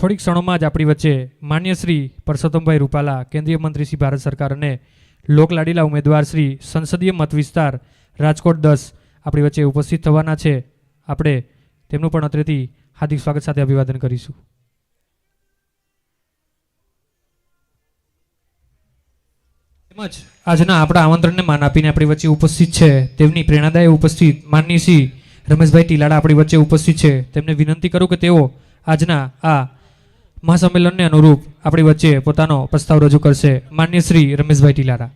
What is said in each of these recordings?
થોડીક ક્ષણોમાં જ આપણી વચ્ચે માન્ય શ્રી પરસોત્તમભાઈ રૂપાલા, કેન્દ્રીય મંત્રી શ્રી ભારત સરકાર અને લોકલાડીલા ઉમેદવાર શ્રી સંસદીય મત વિસ્તાર રાજકોટ દસ આપણી વચ્ચે ઉપસ્થિત થવાના છે. આપણે તેમનું પણ અત્રેથી હાર્દિક સ્વાગત સાથે અભિવાદન કરીશું. તેમજ આજના આપણા આમંત્રણને માન આપીને આપણી વચ્ચે ઉપસ્થિત છે. તેમની પ્રેરણાદાય ઉપસ્થિત માનની શ્રી રમેશભાઈ ટીલાડા આપણી વચ્ચે ઉપસ્થિત છે. તેમને વિનંતી કરું કે તેઓ આજના આ મહાસંમેલનને અનુરૂપ આપણી વચ્ચે પોતાનો પ્રસ્તાવ રજૂ કરશે માન્ય શ્રી રમેશભાઈ ટીલારા.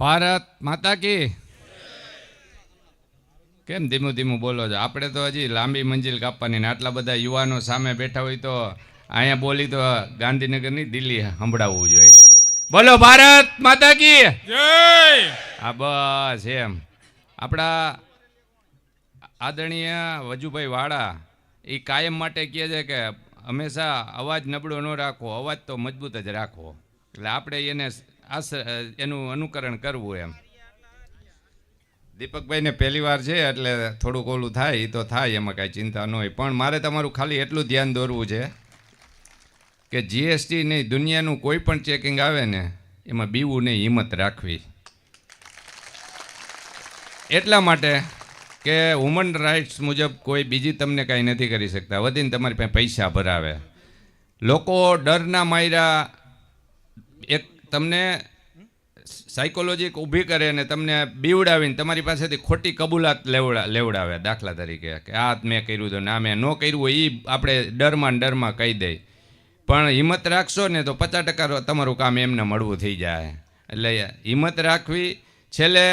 ભારત માતા કી. કેમ ધીમું ધીમું બોલો છો? આપણે તો હજી લાંબી મંજિલ કાપવાની ને આટલા બધા યુવાનો સામે બેઠા હોય તો અહીંયા બોલી તો ગાંધીનગરની દિલ્હી સંભળાવવું જોઈએ. બોલો ભારત માતા કી. આ બસ એમ. આપણા આદરણીય વજુભાઈ વાળા એ કાયમ માટે કહે છે કે હંમેશા અવાજ નબળો ન રાખો અવાજ તો મજબૂત જ રાખો એટલે આપણે એને એનું અનુકરણ કરવું એમ. દીપકભાઈને પહેલી વાર છે એટલે થોડુંક ઓલું થાય એ તો થાય, એમાં કાંઈ ચિંતા ન હોય. પણ મારે તમારું ખાલી એટલું ધ્યાન દોરવું છે કે જીએસટી નહીં દુનિયાનું કોઈ પણ ચેકિંગ આવે ને, એમાં બીવું નહીં, હિંમત રાખવી. એટલા માટે કે વુમન રાઇટ્સ મુજબ કોઈ બીજી તમને કાંઈ નથી કરી શકતા. વધીને તમારી પાસે પૈસા ભરાવે. લોકો ડરના માયરા એક તમને સાયકોલોજી ઊભી કરે ને તમને બીવડાવીને તમારી પાસેથી ખોટી કબૂલાત લેવડા, લેવડાવે દાખલા તરીકે કે આ મેં કર્યું તો ના મેં ન કર્યું હોય એ આપણે ડરમાં ડરમાં કહી દઈ પણ હિંમત રાખશો ને તો પચાસ ટકા તમારું કામ એમને મળવું થઈ જાય. એટલે હિંમત રાખવી. છેલ્લે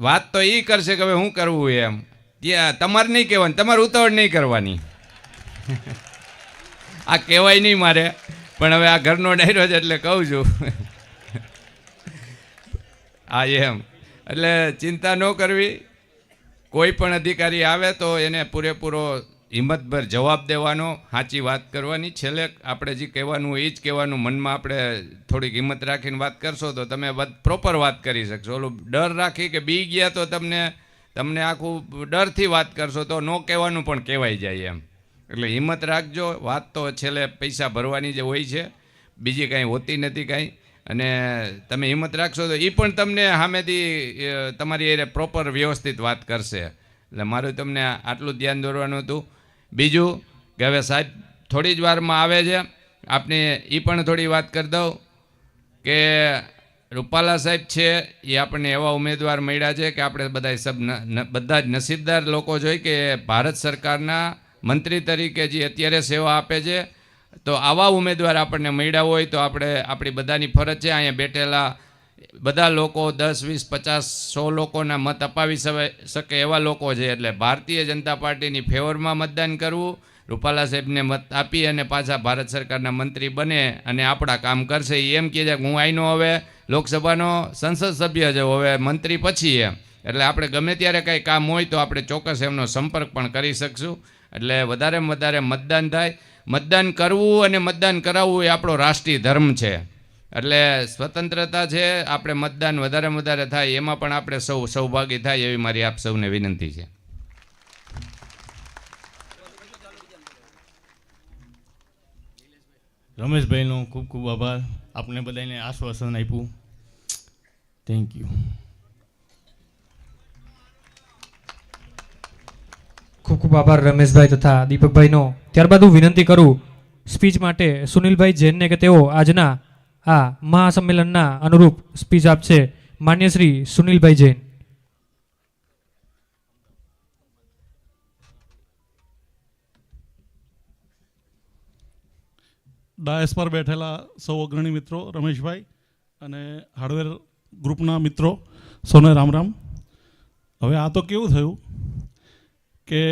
વાત તો એ કરશે કે હવે શું કરવું એમ. ત્યાં તમારે નહીં કહેવાનું, તમારે ઉતાવળ નહીં કરવાની. આ કહેવાય નહીં મારે, પણ હવે આ ઘરનો ડાયરો છે એટલે કહું છું. હા, એમ. એટલે ચિંતા ન કરવી. કોઈ પણ અધિકારી આવે તો એને પૂરેપૂરો હિંમતભર જવાબ દેવાનો, સાચી વાત કરવાની. છેલ્લે આપણે જે કહેવાનું એ જ કહેવાનું. મનમાં આપણે થોડીક હિંમત રાખીને વાત કરશો તો તમે પ્રોપર વાત કરી શકશો. ઓલું ડર રાખી કે બી ગયા તો તમને તમને આખું ડરથી વાત કરશો તો ન કહેવાનું પણ કહેવાય જાય એમ. એટલે હિંમત રાખજો. વાત તો છેલ્લે પૈસા ભરવાની જે હોય છે. બીજી કાંઈ હોતી નથી કાંઈ. અને તમે હિંમત રાખશો તો એ પણ તમને સામેથી તમારી એ પ્રોપર વ્યવસ્થિત વાત કરશે. એટલે મારું તમને આટલું ધ્યાન દોરવાનું હતું. બીજું કે હવે સાહેબ, થોડી જ વારમાં આવે છે. આપને એ પણ થોડી વાત કરી દઉં કે રૂપાલા સાહેબ છે એ આપણને એવા ઉમેદવાર મળ્યા છે કે આપણે બધા સબ બધા જ નસીબદાર લોકો જોઈએ કે ભારત સરકારના મંત્રી તરીકે જે અત્યારે સેવા આપે છે, તો આવા ઉમેદવાર આપણને મળ્યા હોય તો આપણે, આપણી બધાની ફરજ છે. અહીંયા બેઠેલા બધા લોકો દસ, વીસ, પચાસ, સો લોકોના મત અપાવી શકે એવા લોકો છે એટલે ભારતીય જનતા પાર્ટીની ફેવરમાં મતદાન કરવું, રૂપાલા સાહેબને મત આપી અને પાછા ભારત સરકારના મંત્રી બને અને આપણા કામ કરશે. એ એમ કહે છે કે હું આઈનો હવે લોકસભાનો સંસદ સભ્ય છે, હવે મંત્રી પછી એમ. એટલે આપણે ગમે ત્યારે કાંઈ કામ હોય તો આપણે ચોક્કસ એમનો સંપર્ક પણ કરી શકશું. એટલે વધારેમાં વધારે મતદાન થાય. મતદાન કરવું અને મતદાન કરાવવું એ આપણો રાષ્ટ્રીય ધર્મ છે. એટલે સ્વતંત્રતા છે આપણે મતદાન વધારેમાં વધારે થાય એમાં પણ આપણે સૌ સૌભાગી થાય એવી મારી આપ સૌને વિનંતી છે. રમેશભાઈનો ખૂબ ખૂબ આભાર. આપને બધાને આશ્વાસન આપ્યું. થેન્ક યુ ખૂબ ખૂબ આભાર રમેશભાઈ તથા દીપકભાઈનો. ત્યારબાદ હું વિનંતી કરું સ્પીચ માટે સુનિલભાઈ જૈનને કે તેઓ આજના આ મહાસંમેલનના અનુરૂપ સ્પીચ આપશે માન્ય શ્રી સુનિલભાઈ જૈન. ડાયસ પર બેઠેલા સૌ અગ્રણી મિત્રો રમેશભાઈ અને હાર્ડવેર ગ્રુપના મિત્રો સૌને રામ રામ. હવે આ તો કેવું થયું કે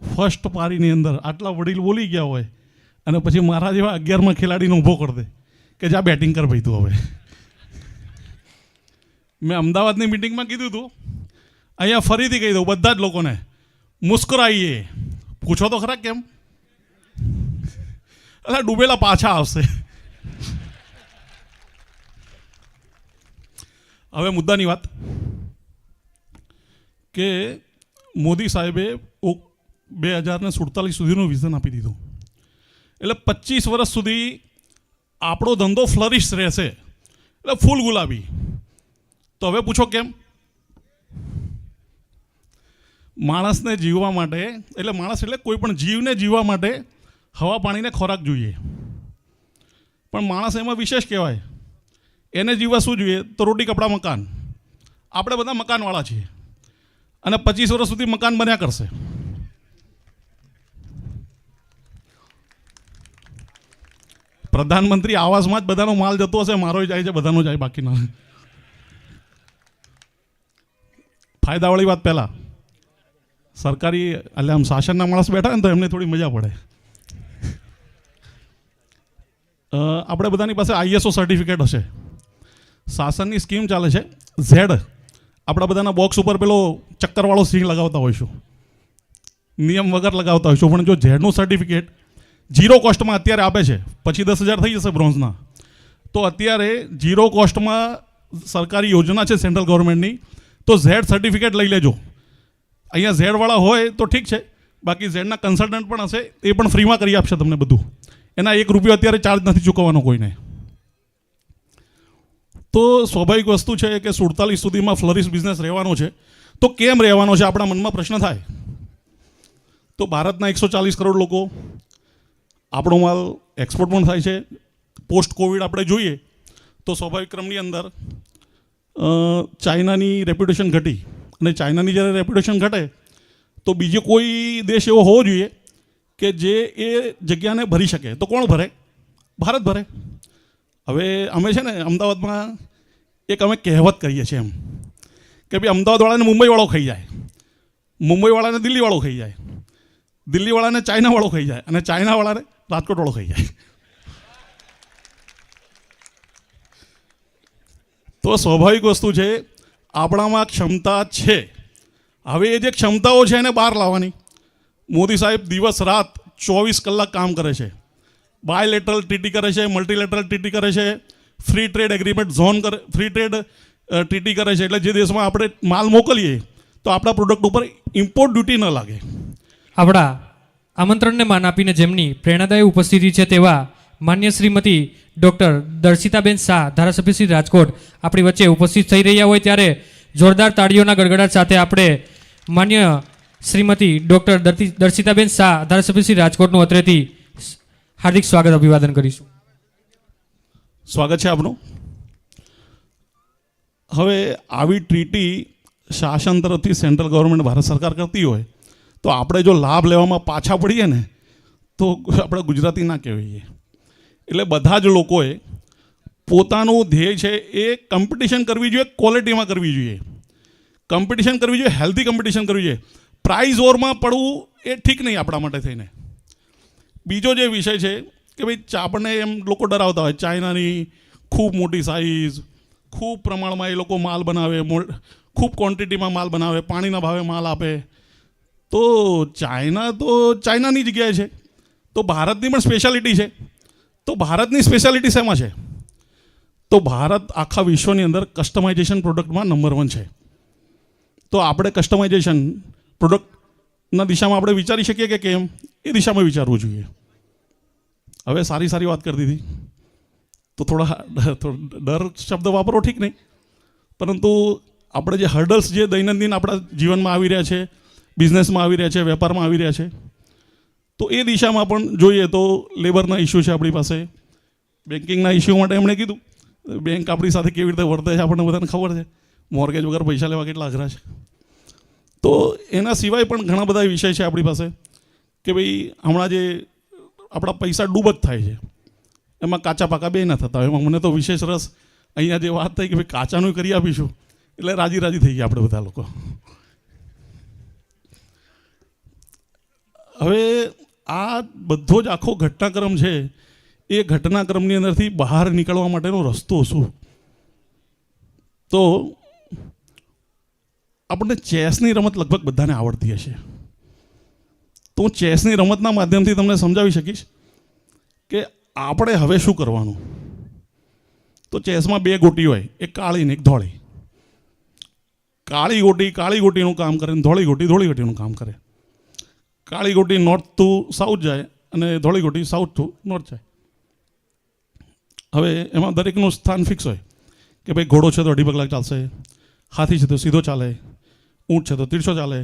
ફર્સ્ટ પારીની અંદર આટલા વડીલ બોલી ગયા હોય અને પછી મારા જેવા અગિયારમાં ખેલાડીને ઊભો કરી દે. કે જા બેટિંગ કર ભાઈ તું હવે. મેં અમદાવાદની મિટિંગમાં કીધું હતું અહીંયા ફરીથી કહી દઉં બધા જ લોકોને, મુસ્કરાઈએ. પૂછો તો ખરા કેમ? અલા, ડૂબેલા પાછા આવશે. હવે મુદ્દાની વાત કે મોદી સાહેબે બે હજારને સુડતાલીસ સુધીનું વિઝન આપી દીધું. એટલે પચીસ વર્ષ સુધી આપણો ધંધો ફ્લરિશ રહેશે. એટલે ફૂલ ગુલાબી. તો હવે પૂછો કેમ? માણસને જીવવા માટે, એટલે માણસ એટલે કોઈ પણ જીવને જીવવા માટે હવા પાણીને ખોરાક જોઈએ. પણ માણસ એમાં વિશેષ કહેવાય. એને જીવવા શું જોઈએ? તો રોટી, કપડાં, મકાન. આપણે બધા મકાનવાળા છીએ. અને પચીસ વર્ષ સુધી મકાન બન્યા કરશે. પ્રધાનમંત્રી આવાસમાં જ બધાનો માલ જતો હશે મારો જાય છે, બધાનો જાય બાકીનો. ફાયદાવાળી વાત પહેલાં. સરકારી, એટલે આમ શાસનના માણસ બેઠા ને તો એમને થોડી મજા પડે. આપણે બધાની પાસે આઈએસઓ સર્ટિફિકેટ હશે. શાસનની સ્કીમ ચાલે છે. ઝેડ. આપણા બધાના બોક્સ ઉપર પેલો ચક્કરવાળો સિંહ લગાવતા હોઈશું. નિયમ વગર લગાવતા હોઈશું. પણ જો ઝેડનું સર્ટિફિકેટ ઝીરો કોસ્ટમાં અત્યારે આપે છે. પછી દસ હજાર થઈ જશે બ્રોન્ઝના તો અત્યારે ઝીરો કોસ્ટમાં સરકારી યોજના છે સેન્ટ્રલ ગવર્મેન્ટની તો ઝેડ સર્ટિફિકેટ લઈ લેજો. અહીંયા ઝેડવાળા હોય તો ઠીક છે. બાકી ઝેડના કન્સલ્ટન્ટ પણ હશે, એ પણ ફ્રીમાં કરી આપશે તમને બધું. એના એક રૂપિયો અત્યારે ચાર્જ નથી ચૂકવવાનો કોઈને. તો સ્વાભાવિક વસ્તુ છે કે સુડતાલીસ સુધીમાં ફ્લરિશ બિઝનેસ રહેવાનો છે. તો કેમ રહેવાનો છે? આપણા મનમાં પ્રશ્ન થાય. તો ભારતના એકસો ચાલીસ કરોડ લોકો આપણો માલ એક્સપોર્ટ પણ થાય છે. પોસ્ટ કોવિડ આપણે જોઈએ, તો સ્વાભાવિક ક્રમની અંદર ચાઇનાની રેપ્યુટેશન ઘટી. અને ચાઇનાની જ્યારે રેપ્યુટેશન ઘટે, તો બીજો કોઈ દેશ એવો હોવો જોઈએ કે જે એ જગ્યાને ભરી શકે. તો કોણ ભરે? ભારત ભરે. હવે અમે છે ને અમદાવાદમાં એક અમે કહેવત કરીએ છીએ એમ, કે ભાઈ અમદાવાદવાળાને મુંબઈવાળો ખાઈ જાય. મુંબઈવાળાને દિલ્હીવાળો ખાઈ જાય. દિલ્હીવાળાને ચાઇનાવાળો ખાઈ જાય. અને ચાઇનાવાળાને રાજકોટવાળો ખાઈ જાય તો સ્વાભાવિક વસ્તુ છે આપણામાં ક્ષમતા છે હવે એ જે ક્ષમતાઓ છે એને બહાર લાવવાની મોદી સાહેબ દિવસ રાત ચોવીસ કલાક કામ કરે છે બાયલેટરલ ટીટી કરે છે મલ્ટીલેટરલ ટીટી કરે છે ફ્રી ટ્રેડ એગ્રીમેન્ટ ઝોન કરે ફ્રી ટ્રેડ ટીટી કરે છે એટલે જે દેશમાં આપણે માલ મોકલીએ તો આપણા પ્રોડક્ટ ઉપર ઇમ્પોર્ટ ડ્યુટી ન લાગે આપણા આમંત્રણને માન આપીને જેમની પ્રેરણાદાયી ઉપસ્થિતિ છે તેવા માન્ય શ્રીમતી ડૉક્ટર દર્શિતાબેન શાહ, ધારાસભ્ય શ્રી રાજકોટ આપણી વચ્ચે ઉપસ્થિત થઈ રહ્યા હોય ત્યારે જોરદાર તાળીઓના ગડગડાટ સાથે આપણે માન્ય શ્રીમતી ડૉક્ટર દર્શિતાબેન શાહ, ધારાસભ્ય શ્રી રાજકોટનું અત્રેથી હાર્દિક સ્વાગત અભિવાદન કરીશું. સ્વાગત છે આપનું. હવે આવી ટ્રીટી શાસન તરફથી સેન્ટ્રલ ગવર્મેન્ટ ભારત સરકાર કરતી હોય તો આપણે જો લાભ લેવામાં પાછા પડીએ ને, તો આપણે ગુજરાતી ના કહેવાઈએ. એટલે બધા જ લોકોએ પોતાનું ધ્યેય છે એ કોમ્પિટિશન કરવી જોઈએ ક્વોલિટીમાં કરવી જોઈએ. કોમ્પિટિશન કરવી જોઈએ હેલ્ધી કોમ્પિટિશન કરવી જોઈએ. પ્રાઇઝ ઓરમાં પડવું એ ઠીક નહીં આપણા માટે થઈને. બીજો જે વિષય છે કે ભાઈ આપણને એમ લોકો ડરાવતા હોય, ચાઇનાની ખૂબ મોટી સાઇઝ ખૂબ પ્રમાણમાં એ લોકો માલ બનાવે ખૂબ ક્વોન્ટિટીમાં માલ બનાવે, પાણીના ભાવે માલ આપે તો ચાઇના તો ચાઇનાની જગ્યાએ છે. તો ભારતની પણ સ્પેશિયાલિટી છે. તો ભારતની સ્પેશિયાલિટી શેમાં છે? તો ભારત આખા વિશ્વની અંદર કસ્ટમાઇઝેશન પ્રોડક્ટમાં નંબર વન છે. તો આપણે કસ્ટમાઇઝેશન પ્રોડક્ટના દિશામાં આપણે વિચારી શકીએ કે કેમ? એ દિશામાં વિચારવું જોઈએ. હવે સારી સારી વાત કરી દીધી. તો થોડા ડર શબ્દ વાપરો ઠીક નહીં. પરંતુ આપણે જે હર્ડલ્સ જે દૈનંદિન આપણા જીવનમાં આવી રહ્યા છે બિઝનેસમાં આવી રહ્યા છે, વેપારમાં આવી રહ્યા છે. તો એ દિશામાં પણ જોઈએ તો લેબરના ઇસ્યુ છે આપણી પાસે. બેન્કિંગના ઇસ્યુ માટે એમણે કીધું, બેંક આપણી સાથે કેવી રીતે વર્તે છે આપણને બધાને ખબર છે. મોર્ગેજ વગર પૈસા લેવા કેટલા અઘરા છે. તો એના સિવાય પણ ઘણા બધા વિષય છે આપણી પાસે કે ભાઈ હમણાં જે આપણા પૈસા ડૂબ જ થાય છે. એમાં કાચા પાકા બે ના થતા હોય. એમાં મને તો વિશેષ રસ. અહીંયા જે વાત થઈ કે ભાઈ કાચાનું કરી આપીશું. એટલે રાજી રાજી થઈ ગયા આપણે બધા લોકો. હવે આ બધો જ આખો ઘટનાક્રમ છે, એ ઘટનાક્રમની અંદરથી બહાર નીકળવા માટેનો રસ્તો શું? તો આપણને ચેસની રમત લગભગ બધાને આવડતી હશે. તો હું ચેસની રમતના માધ્યમથી તમને સમજાવી શકીશ કે આપણે હવે શું કરવાનું? તો ચેસમાં બે ગોટી હોય, એક કાળી ને એક ધોળી. કાળી ગોટી કાળી ગોટીનું કામ કરે ધોળી ગોટી ધોળી ગોટીનું કામ કરે. કાળી ગોટી નોર્થ ટુ સાઉથ જાય અને ધોળી ગોટી સાઉથ ટુ નોર્થ જાય. હવે એમાં દરેકનું સ્થાન ફિક્સ હોય કે ભાઈ ઘોડો છે તો અઢી કલાક ચાલશે, હાથી છે તો સીધો ચાલે, ઊંટ છે તો તીરછો ચાલે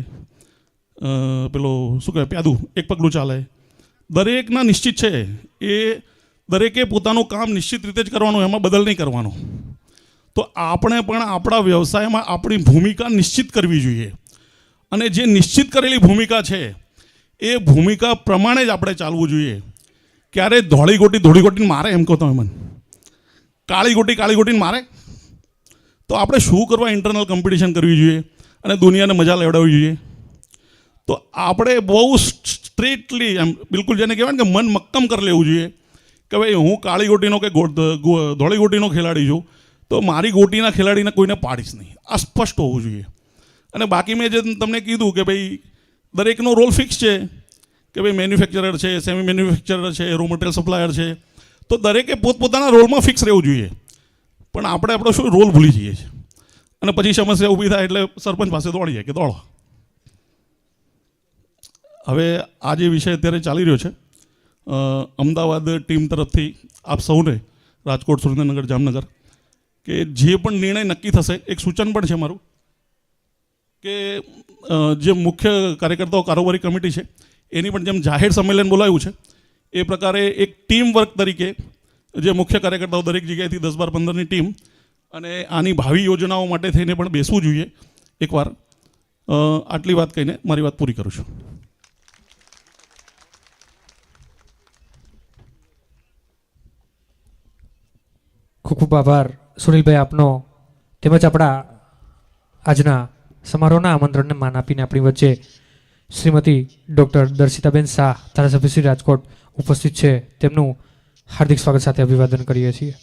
પેલો શું કહેવાય, પ્યાદું એક પગલું ચાલે. દરેકના નિશ્ચિત છે એ દરેકે પોતાનું કામ નિશ્ચિત રીતે જ કરવાનું, એમાં બદલ નહીં કરવાનો. તો આપણે પણ આપણા વ્યવસાયમાં આપણી ભૂમિકા નિશ્ચિત કરવી જોઈએ. અને જે નિશ્ચિત કરેલી ભૂમિકા છે એ ભૂમિકા પ્રમાણે જ આપણે ચાલવું જોઈએ. ક્યારે ધોળી ગોટી ધોળી ગોટીને મારે એમ કહો તમે મને? કાળી ગોટી કાળી ગોટીને મારે? તો આપણે શું કરવા ઇન્ટરનલ કોમ્પિટિશન કરવી જોઈએ અને દુનિયાને મજા લેવડાવવી જોઈએ? તો આપણે બહુ સ્ટ્રેટલી એમ બિલકુલ જેને કહેવાય ને કે મન મક્કમ કરી લેવું જોઈએ કે ભાઈ હું કાળી ગોટીનો કે ધોળી ગોટીનો ખેલાડી છું, તો મારી ગોટીના ખેલાડીને કોઈને પાડીશ નહીં. આ સ્પષ્ટ હોવું જોઈએ. અને બાકી મેં જે તમને કીધું કે ભાઈ દરેકનો રોલ ફિક્સ છે કે ભાઈ મેન્યુફેક્ચરર છે સેમી મેન્યુફેક્ચરર છે રો મટીરિયલ સપ્લાયર છે. તો દરેકે પોતપોતાના રોલમાં ફિક્સ રહેવું જોઈએ. પણ આપણે આપણો શું રોલ ભૂલી જઈએ છીએ. અને પછી સમસ્યા ઊભી થાય એટલે સરપંચ પાસે દોડીએ કે દોડો. હવે આ જે વિષય અત્યારે ચાલી રહ્યો છે અમદાવાદ ટીમ તરફથી આપ સૌને રાજકોટ સુરેન્દ્રનગર જામનગર કે જે પણ નિર્ણય નક્કી થશે, એક સૂચન પણ છે મારું. કે જે મુખ્ય કાર્યકર્તાઓ કારોબારી કમિટી છે, એની પણ જેમ જાહેર સંમેલન બોલાવ્યું છે, એ પ્રકારે એક ટીમ વર્ક તરીકે જે મુખ્ય કાર્યકર્તાઓ દરેક જગ્યાએથી દસ બાર પંદરની ટીમ અને આની ભાવિ યોજનાઓ માટે થઈને પણ બેસવું જોઈએ. એકવાર આટલી વાત કહીને મારી વાત પૂરી કરું છું. ખૂબ ખૂબ આભાર. સુનિલભાઈ, આપનો તેમજ આપણા આજના સમારોહના આમંત્રણને માન આપીને આપણી વચ્ચે શ્રીમતી ડૉક્ટર દર્શિતાબેન શાહ, ધારાસભ્ય શ્રી રાજકોટ ઉપસ્થિત છે. તેમનું હાર્દિક સ્વાગત સાથે અભિવાદન કરીએ છીએ.